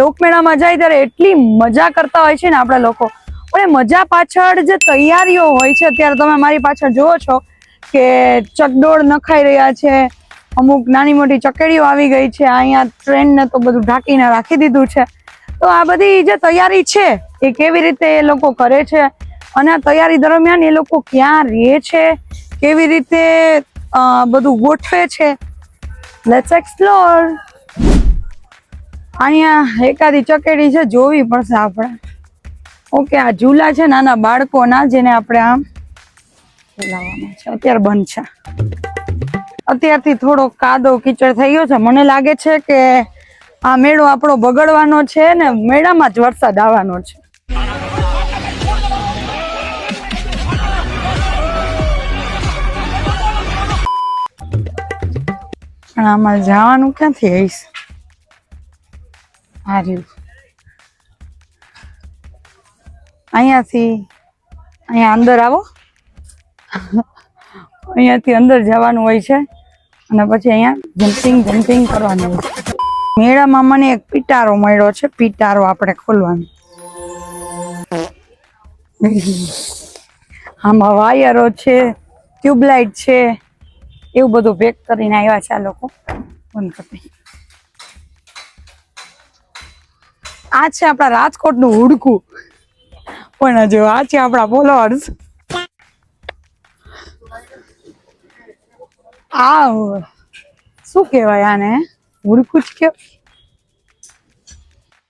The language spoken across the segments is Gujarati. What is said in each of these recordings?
લોકમેળામાં જાય ત્યારે એટલી મજા કરતા હોય છે ને આપણા લોકો. પણ એ મજા પાછળ જે તૈયારીઓ હોય છે, અત્યારે તમે મારી પાછળ જુઓ છો કે ચકડોળ નખાઈ રહ્યા છે, અમુક નાની મોટી ચકેડીઓ આવી ગઈ છે, અહીંયા ટ્રેનને તો બધું ઢાંકીને રાખી દીધું છે. તો આ બધી જે તૈયારી છે, એ કેવી રીતે એ લોકો કરે છે અને આ તૈયારી દરમિયાન એ લોકો ક્યાં રહે છે, કેવી રીતે બધું ગોઠવે છે? લેટ્સ એક્સપ્લોર અહીંયા એકાદી ચકેડી છે, જોવી પડશે આપણે. ઓકે, આ ઝૂલા છે, નાના બાળકોના, જેને આપણે આમ ઝૂલાવાના છે. અત્યારે બંધ છે. અત્યારથી થોડો કાદો કીચડ થઈ ગયો છે. મને લાગે છે કે આ મેળો આપણો બગડવાનો છે ને મેળામાં જ વરસાદ આવવાનો છે. આમાં જવાનું ક્યાંથી આવીશ? આ રહ્યું અહીંયાથી, અહીંયા અંદર આવો. અહીંયાથી અંદર જવાનું હોય છે. અને પછી અહીંયા જમ્પિંગ જમ્પિંગ કરવાનું હોય છે. મેળામાં મને એક પિટારો મળ્યો છે. પિટારો આપણે ખોલવાનો. આમાં વાયરો છે, ટ્યુબલાઇટ છે. એવું બધું પેક કરીને આવ્યા છે આ લોકો. બંધ કરી આ છે આપણા રાજકોટનું હુડકું. પણ જો આ છે આપણા ફોલોઅર્સ આ શું કહેવાય આને? હુડકું જ કે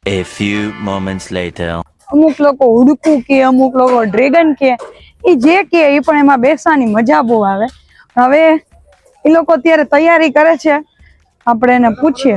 A few moments later. અમુક લોકો હુડકું કે અમુક લોકો ડ્રેગન કે એ જે કે એ પણ એમાં બેસવાની મજા બહુ આવે. હવે એ લોકો અત્યારે તૈયારી કરે છે. આપણે એને પૂછીએ.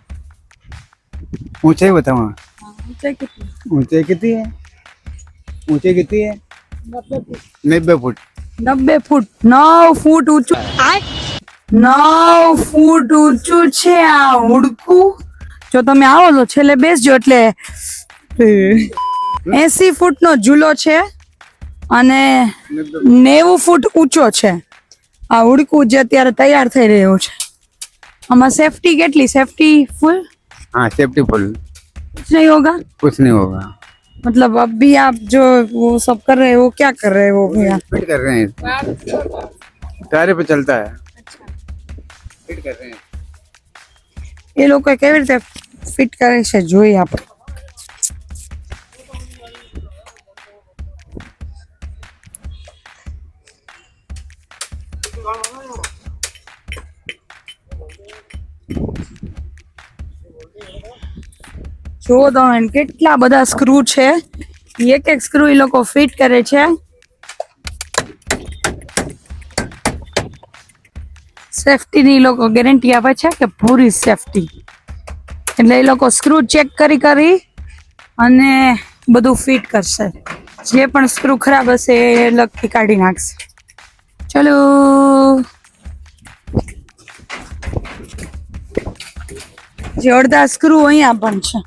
ऊंचाई बताओ हाँ, ऊंचाई कितनी ऊंचाई कितनी है ऊंचाई कितनी है नब्बे फुट નબ્બે ફૂટ નવ ફૂટ ઊંચું નવ ફૂટ ઊંચું છે આ હુડકું જો તમે આવો તો છેલ્લે બેસજો એટલે એસી ફૂટ નો ઝૂલો છે અને નેવું ફૂટ ઊંચો છે આ હુડકું જે અત્યારે તૈયાર થઈ રહ્યું છે આમાં સેફટી કેટલી સેફટી ફૂલ हाँ सेफ्टी फुल कुछ नहीं होगा कुछ नहीं होगा मतलब अब भी आप जो वो सब कर रहे हो क्या कर रहे हो भैया फिट कर रहे हैं टायरे पे चलता है फिट कर रहे हैं એ લોકો કેવી રીતે ફિટ કરે છે જોઈએ આપણે જુઓ તમે કેટલા બધા સ્ક્રૂ છે. એક એક સ્ક્રૂ એ લોકો ફિટ કરે છે. સેફટીની એ લોકો ગેરંટી આપે છે કે પૂરી સેફટી એટલે એ લોકો સ્ક્રૂ ચેક કરી કરી અને બધું ફિટ કરશે. જે પણ સ્ક્રૂ ખરાબ હશે એ લગથી કાઢી નાખશે. ચલો. જે અડધા સ્ક્રૂ અહીંયા પણ છે.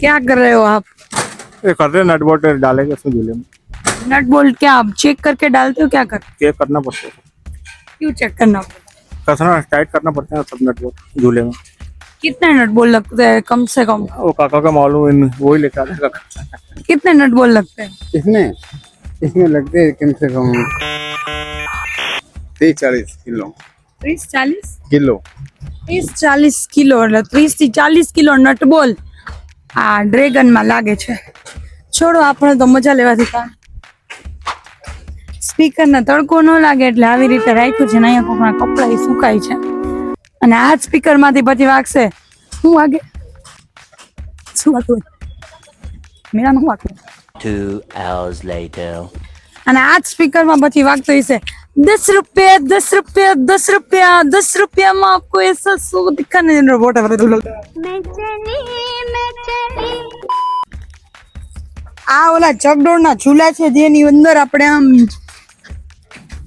क्या कर रहे हो आप? ये कर रहे नट बोल्ट डालेंगे उसमें झूले में। नट बोल्ट क्या आप चेक करके डालते हो क्या कर? चेक करना पड़ता है। क्यों चेक करना पड़ता कसना टाइट करना पड़ता है सब नट बोल्ट झूले में। कितने नट बोल्ट लगते हैं कम से कम? वो काका का मालूम है वो ही लेकर आता है कितने नट बोल्ट लगते हैं? इसमें इसमें लगते हैं कम से कम तीस चालीस किलो। तीस चालीस? किलो। तीस चालीस किलो मतलब तीस चालीस किलो नट बोल्ट આ ડ્રેગનમાં લાગે છે. છોડો આપણે તો મજા લેવાથી સ્પીકર ને તડકો ન લાગે એટલે આવી રીતે રાખ્યું છે ને અહીંયા કોકના કપડા ઈ સુકાય છે. અને આ જ સ્પીકરમાંથી પછી વાગશે. શું વાગે? શું વાગતું? મીરાનું શું વાગતું Two hours later. અને આ જ સ્પીકરમાં પછી વાગતો હશે. દસ રૂપિયા દસ રૂપિયા દસ રૂપિયા, દસ રૂપિયામાં આપકો એસા શું દિખાને વોટેવર આ ઓલા ચકડોળના ઝૂલા છે જેની અંદર આપણે આમ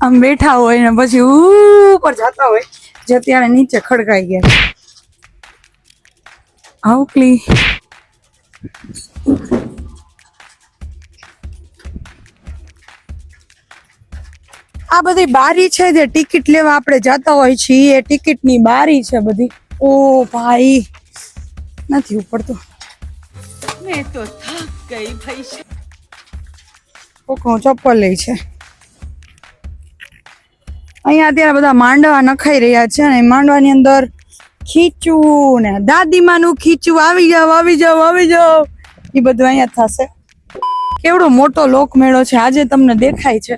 આમ બેઠા હોય ને પછી ઉપર જતા હોય, જે ત્યારે નીચે ખડકાઈ ગયા. આવકલી આ બધી બારી છે જે ટિકિટ લેવા આપણે જતા હોય છીએ એ ટિકિટની બારી છે બધી. ઓ ભાઈ નથી ઉપડતું. મેં તો થાક ગઈ ભાઈ કોકનું ચપ્પલ લઈ છે. અહીંયા અત્યારે બધા માંડવા નખાઈ રહ્યા છે અને માંડવાની અંદર ખીચું ને દાદીમાનું ખીચું આવી જાવ આવી જાવ આવી જાવ. એ બધું અહીંયા થશે. કેવડો મોટો લોકમેળો છે. આજે તમને દેખાય છે.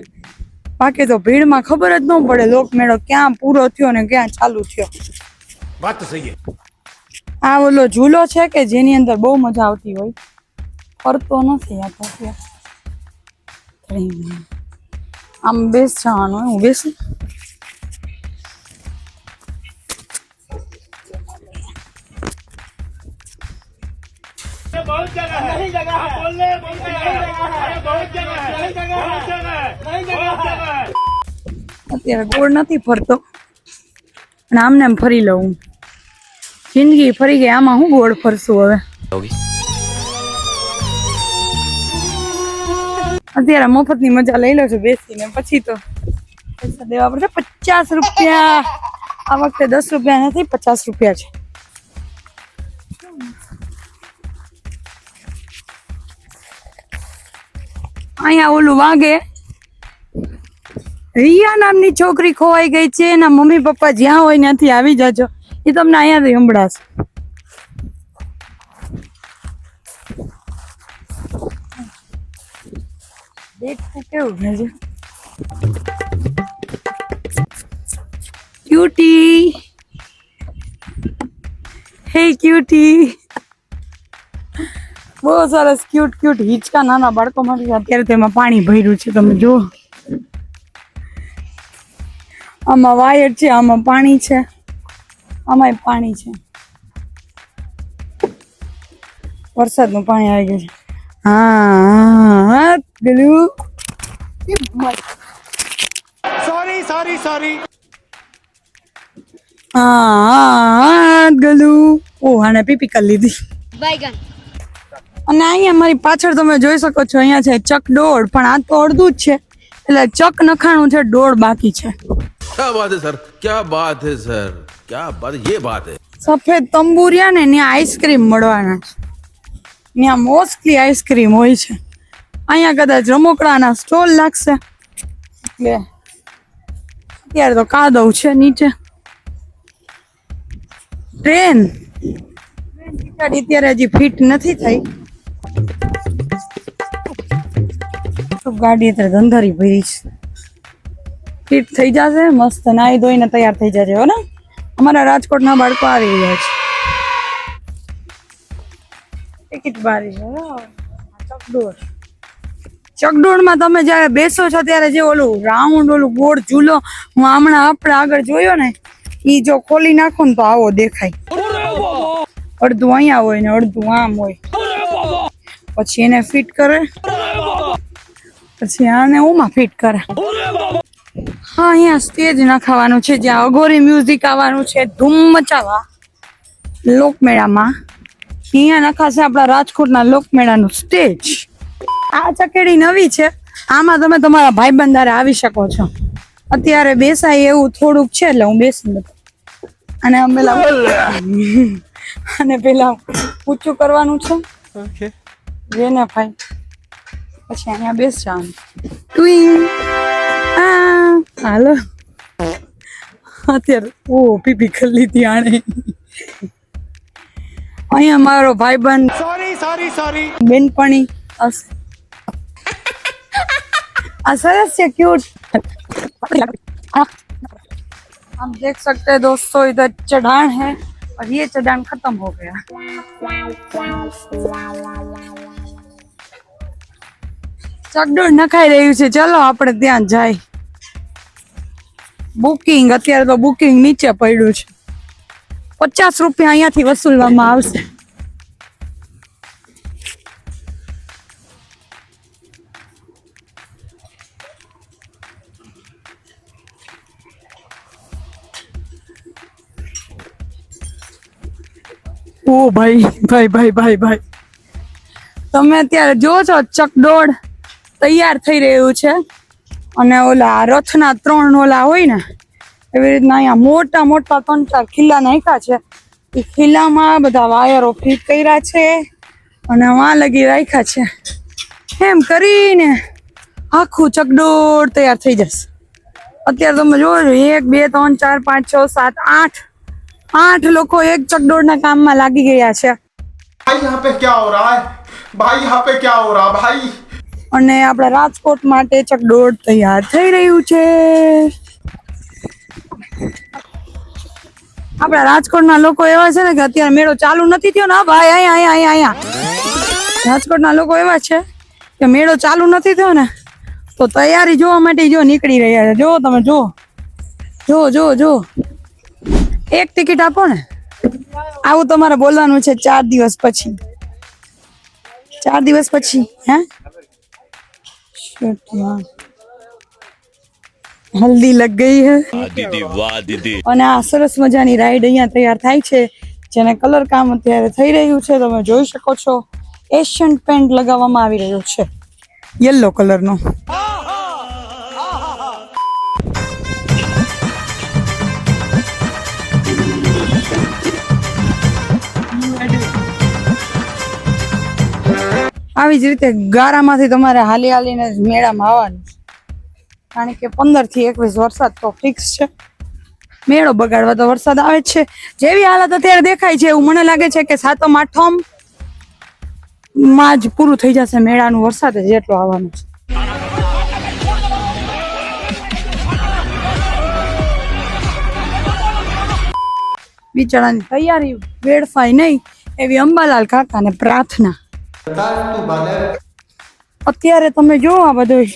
બાકી તો ભીડમાં ખબર જ ન પડે લોકમેળો ક્યાં પૂરો થયો ને ક્યાં ચાલુ થયો. વાત સહી આ ઓલો ઝૂલો છે કે જેની અંદર બહુ મજા આવતી હોય? ફરતો નથી આ તો આમ બેસ જવાનું હું બેસું? અત્યારે ગોળ નથી ફરતો. અને આમને આમ ફરી લઉં. જિંદગી ફરી ગઈ. આમાં હું ગોળ ફરશું હવે? અત્યારે મફતની મજા લઈ લો છો બેસીને. પછી તો પૈસા દેવા પડશે પચાસ રૂપિયા. આ વખતે દસ રૂપિયા નથી પચાસ રૂપિયા છે. અહીંયા ઓલું વાગે. રિયા નામની છોકરી ખોવાઈ ગઈ છે, એના મમ્મી પપ્પા જ્યાં હોય ત્યાંથી આવી જાજો. એ તમને અહીંયાથી સંભળાશે. કેવું ક્યુટી હે ક્યુટી બહુ સરસ ક્યુટ ક્યુટ હિંચકા નાના બાળકો માટે અત્યારે તેમાં પાણી ભર્યું છે તમે જુઓ. આમાં વાયર છે આમાં પાણી છે આમાં પાણી છે. વરસાદનું પાણી આવી ગયું છે. હા ગલું સોરી સોરી સોરી હા ગલું ઓ આને પીપી કરી લીધી. બાયગન અને અહીંયા મારી પાછળ તમે જોઈ શકો છો અહીંયા છે ચક ડોળ પણ આ તો અડધું જ છે. એટલે ચક નખાણું છે ડોળ બાકી છે. ક્યા બાત હે સર? ક્યા બાત હે સર? ક્યા બાત યે બાત હે. સફેદ તંબુરિયા ને ત્યાં આઈસ્ક્રીમ મળવાના છે. ત્યાં મોસ્ટલી આઈસ્ક્રીમ હોય છે. અહીંયા કદાચ રમકડાના સ્ટોલ લાગશે. એટલે અત્યારે તો કાદવ છે નીચે. ટ્રેન. અત્યારે હજી ફિટ નથી થઈ. ગાડી અત્યારે ધંધારી ભરી છે. ફિટ થઈ જશે, મસ્ત નાહી ધોઈને તૈયાર થઈ જશે ને? અમારા રાજકોટના બાળકો આવી રહ્યા છે. ટિકિટ બારી છે ચકડોળ. ચકડોળમાં તમે જ્યારે બેસો છો ત્યારે જે ઓલું રાઉન્ડ ઓલું ગોળ ઝૂલો, હું હમણાં આપણે આગળ જોયો ને એ જો ખોલી નાખો ને તો આવો દેખાય. અડધું અહીંયા હોય ને અડધું આમ હોય. પછી એને ફિટ કરે. પછી આને ઉમાં ફિટ કરે. હા અહીંયા સ્ટેજ નખાવાનું છે જ્યાં અઘોરી મ્યુઝિક આવવાનું છે ધૂમ મચાવા લોકમેળામાં. અહીંયા નખાશે આપણા રાજકોટના લોકમેળાનું સ્ટેજ આ ચકેડી નવી છે. આમાં તમે તમારા ભાઈબંધારે આવી શકો છો. અત્યારે બેસાય એવું થોડુંક છે એટલે હું બેસી નથી. અને અમે પેલા અને પેલા ઊંચું કરવાનું છે. જેને ભાઈ. પછી અહીંયા બેસ જવાનું ટુઈંગ આ હાલો અત્યારે ઓ પીપી કરી લીધી આણે અહીંયા મારો ભાઈબંધ सॉरी सॉरी सॉरी બેનપણી હશે આ સરસ છે क्यूट हम देख सकते हैं दोस्तों इधर चढ़ान है और ये चढ़ान खत्म हो गया ચકડોળ નખાઈ રહ્યું છે. ચલો, આપણે ત્યાં જાય. બુકિંગ અત્યારે તો બુકિંગ નીચે પડ્યું છે. પચાસ રૂપિયા અહીંયાથી વસૂલવામાં આવશે. ઓ ભાઈ ભાઈ ભાઈ ભાઈ ભાઈ. તમે અત્યારે જો છો ચકડોળ? તૈયાર થઈ રહ્યું છે. અને ઓલા રથના ત્રણ ઓલા હોય ને, એવી રીતના અહીંયા મોટા મોટા ત્રણ ચાર ખીલા નાખ્યા છે. એ ખીલામાં બધા વાયરો ફિટ કર્યા છે અને વાં લગી રાખ્યા છે. એમ કરીને આખું ચકડોળ તૈયાર થઈ જશે. અત્યારે તમે જોજો એક, બે, ત્રણ, ચાર, પાંચ, છ, સાત, આઠ આઠ લોકો એક ચકડોળના કામમાં લાગી ગયા છે. ભાઈ યહાં પે ક્યા હો રહા હૈ ભાઈ યહાં પે ક્યા હો રહા ભાઈ અને આપણા રાજકોટ માટે ચકડોળ તૈયાર થઈ રહ્યું છે. આપણા રાજકોટના લોકો એવા છે ને કે અત્યારે મેળો ચાલુ નથી થયો ને ભાઈ અહીંયા અહીંયા અહીંયા. રાજકોટના લોકો એવા છે કે મેળો ચાલુ નથી થયો ને, તો તૈયારી જોવા માટે જો નીકળી રહ્યા છે. જો તમે જો જો જો જો. એક ટિકિટ આપો ને. આવું તમારે બોલવાનું છે ચાર દિવસ પછી. ચાર દિવસ પછી, હે. હલ્દી લગ ગઈ હે. દીદી વાહ દીદી. અને આ સરસ મજાની રાઈડ અહીંયા તૈયાર થાય છે જેને કલર કામ અત્યારે થઈ રહ્યું છે તમે જોઈ શકો છો. એશિયન પેન્ટ લગાવવામાં આવી રહ્યો છે યલો કલરનો. આવી જ રીતે ગારામાંથી તમારે હાલી હાલીને જ મેળામાં આવવાનું. કારણ કે પંદરથી એકવીસ વરસાદ તો ફિક્સ છે. મેળો બગાડવા તો વરસાદ આવે જ છે. જેવી હાલત અત્યારે દેખાય છે એવું મને લાગે છે કે સાતમ, આઠમમાં જ પૂરું થઈ જશે મેળાનું વરસાદ જ એટલો આવવાનો છે. બિચારાની તૈયારી વેડફાય નહીં એવી અંબાલાલ કાકાને પ્રાર્થના. અત્યારે તમે જો આ બધું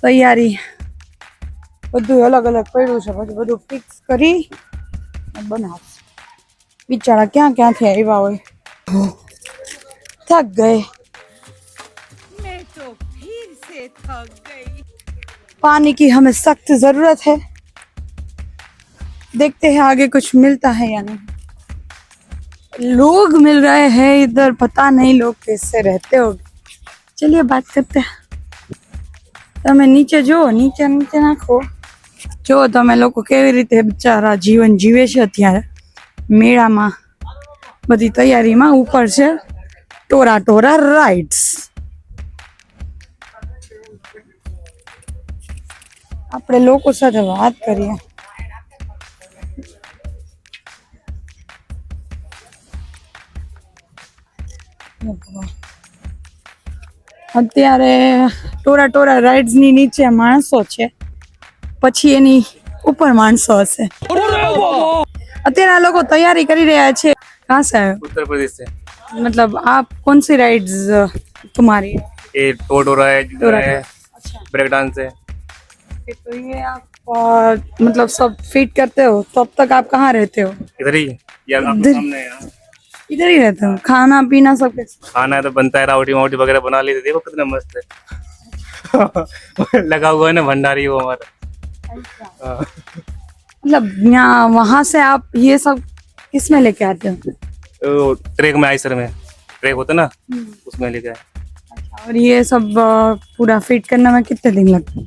તૈયારી બધું અલગ અલગ પડ્યું છે પછી બધું ફિક્સ કરી બનાવશે બિચારા ક્યાં ક્યાંથી આવ્યા હોય થક ગયે पानी की हमें सख्त ज़रूरत है देखते हैं आगे कुछ मिलता है या नहीं लोग मिल रहे हैं इधर पता नहीं लोग कैसे रहते हो चलिए बात करते हैं તમે નીચે જુઓ નીચે નીચે નાખો જો તમે લોકો કેવી રીતે બિચારા જીવન જીવે છે અત્યારે મેળામાં બધી તૈયારીમાં ઉપર છે ટોરા ટોરા રાઇડ્સ આપણે લોકો સાથે વાત કરીએ અત્યારે ટોરા ટોરા રાઇડ્સ ની નીચે માણસો છે પછી એની ઉપર માણસો હશે અત્યારે આ લોકો તૈયારી કરી રહ્યા છે कहाँ से आए हो? उत्तर प्रदेश से मतलब आप कौन सी राइड्स तुम्हारी ये टोट हो रहा है जिधर टोरा है ब्रेक डांस है तो ये आप अ, मतलब सब फिट करते हो तब तक आप कहाँ रहते हो इधर ही यार आपके इधर- सामने है यहाँ। इधर ही रहता हूँ। खाना पीना सब कुछ। खाना है तो बनता है रावटी वावटी वगैरह बना लेते। देखो कितना मस्त है। लगा हुआ है ना भंडारी वो हमारा। हाँ। मतलब यहाँ वहाँ से आप ये सब किसमें लेके आते हो? तो ट्रैक में आइसर में। ट्रैक होता है ना उसमें लेके आए। और ये सब पूरा फिट करने में कितने दिन लगते हैं?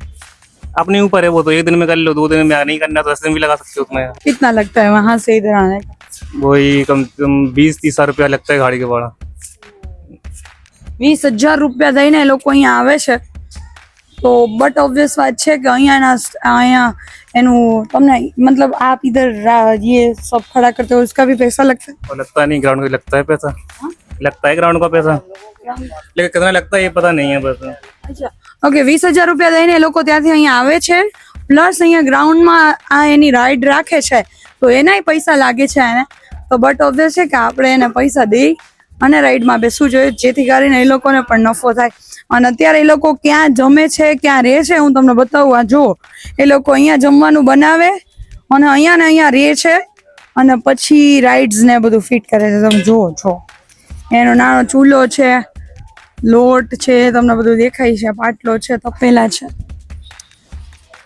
अपने ऊपर है वो तो एक दिन में कर लो दो दिन में नहीं करना तो दस दिन भी लगा सकते हो उसमें। कितना लगता है वहाँ से इधर आने का? वही कम से कम बीस तीस हजार रुपया लगता है गाड़ी के भाड़ा વીસ હજાર રૂપિયા દઈને એ લોકો અહીંયા આવે છે તો બટ ઓબ્વિયસ વાત છે કે અહીંયાના અહીંયા એનું તમને मतलब आप इधर रा- ये सब खड़ा करते हो उसका भी पैसा लगता है और लगता नहीं ग्राउंड का लगता है पैसा लगता है ग्राउंड का पैसा लेकिन कितना लगता है ये पता नहीं है बस અચ્છા ઓકે વીસ હજાર રૂપિયા દઈને એ લોકો ત્યાંથી અહીંયા આવે છે પ્લસ અહીંયા ગ્રાઉન્ડમાં આ એની રાઈડ રાખે છે તો એનાય પૈસા લાગે છે એને તો બટ ઓબ્વિયસ છે કે આપણે એને પૈસા દઈ અને રાઈડમાં બેસવું જોઈએ, જેથી કરીને એ લોકોને પણ નફો થાય. અને અત્યારે એ લોકો ક્યાં જમે છે, ક્યાં રહે છે, હું તમને બતાવું. આ જો એ લોકો અહીંયા જમવાનું બનાવે અને અહીંયા ને અહીંયા રહે છે અને પછી રાઇડ્સ ને બધું ફિટ કરે છે. તમે જુઓ છો એનો નાનો ચૂલો છે, લોટ છે, તમને બધું દેખાય છે, પાટલો છે, તપેલા છે.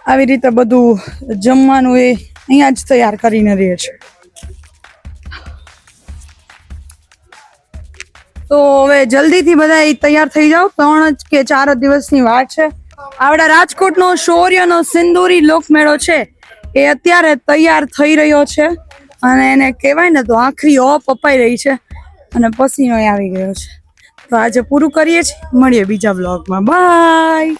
આવી રીતે બધું જમવાનું એ અહીંયા જ તૈયાર કરીને રહે છે. તો હવે જલ્દીથી બધા તૈયાર થઈ જાઓ. ત્રણ કે ચાર દિવસની વાત છે. આપણા રાજકોટનો શૌર્યનો સિંદૂરી લોકમેળો છે. એ અત્યારે તૈયાર થઈ રહ્યો છે. અને એને કહેવાય ને તો આખરી ઓપ અપાઈ રહી છે. અને પસીનો આવી ગયો છે. તો આજે પૂરું કરીએ છીએ. મળીએ બીજા બ્લોગમાં બાય!